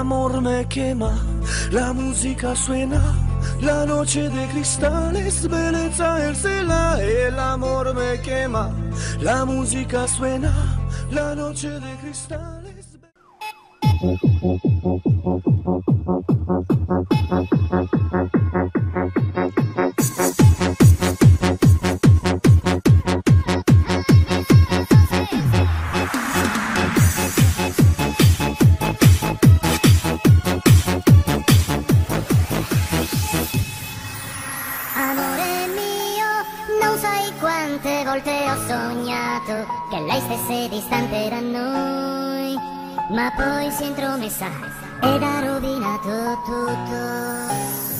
amor me quema, la música suena, la noche de cristales belleza el cela, el amor me quema, la música suena, la noche de cristales. pensato che lei stesse distante da noi, ma poi si è intromessa ed ha rovinato tutto.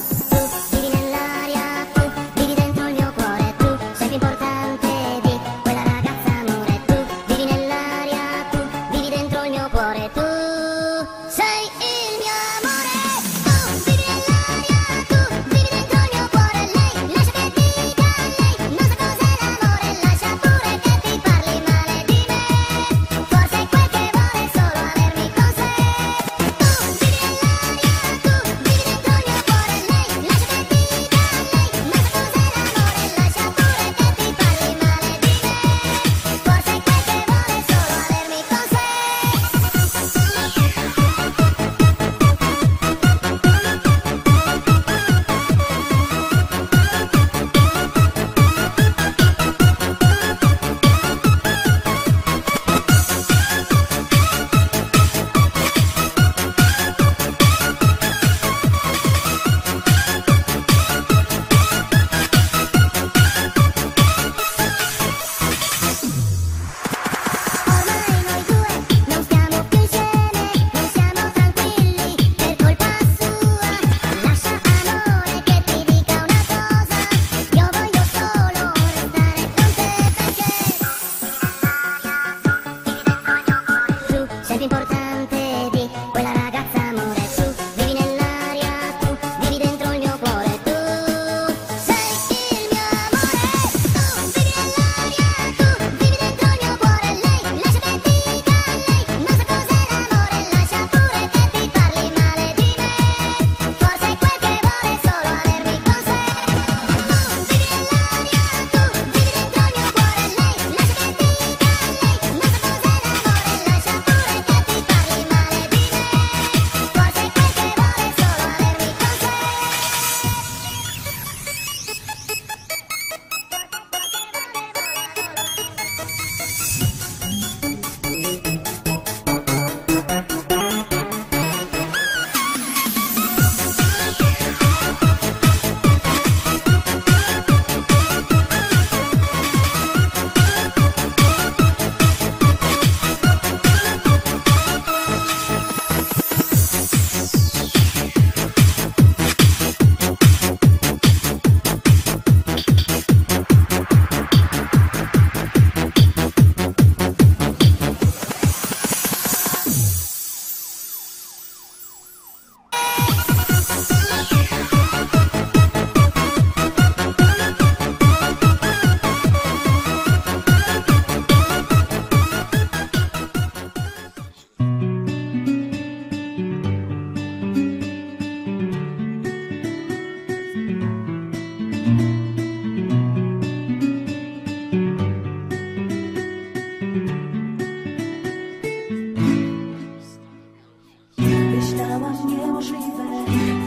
Myślałam niemożliwe,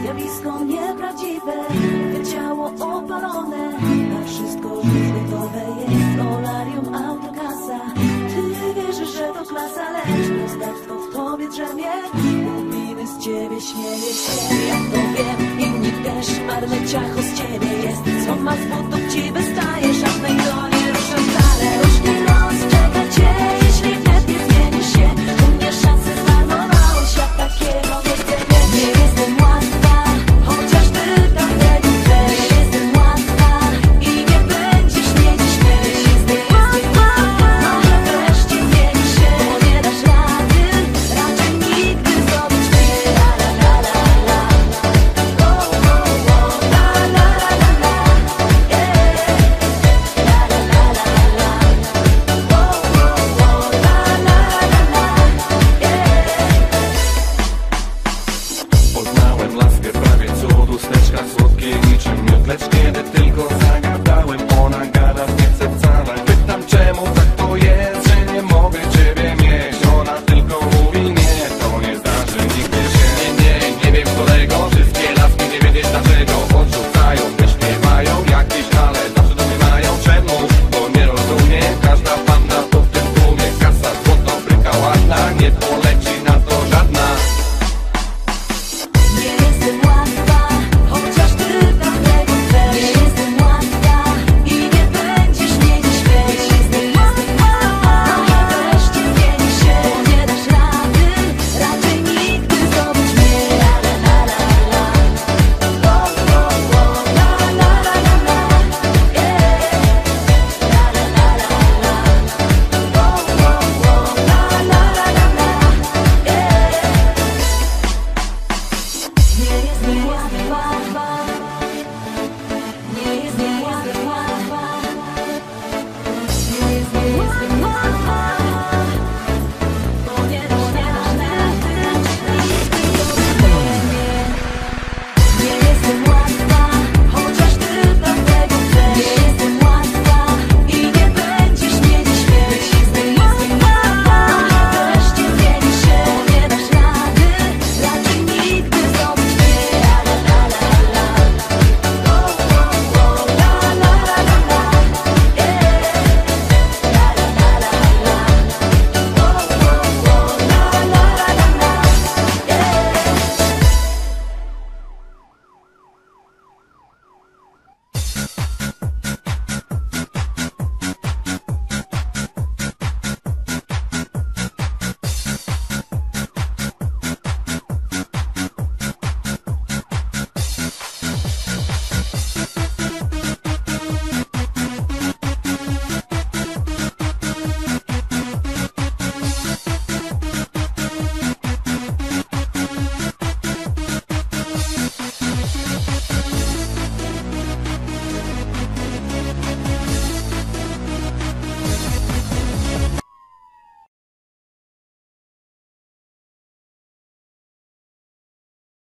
zjawisko nieprawdziwe Gdy ciało opalone, na wszystko już gotowe jest Solarium, autokasa, ty wierzysz, że to klasa Lecz prostactwo w tobie drzemie, łupiny z ciebie śmieje się Ja to wiem, inni też, marne ciacho z ciebie jest. Co z butów ci wystaje, żadnej doli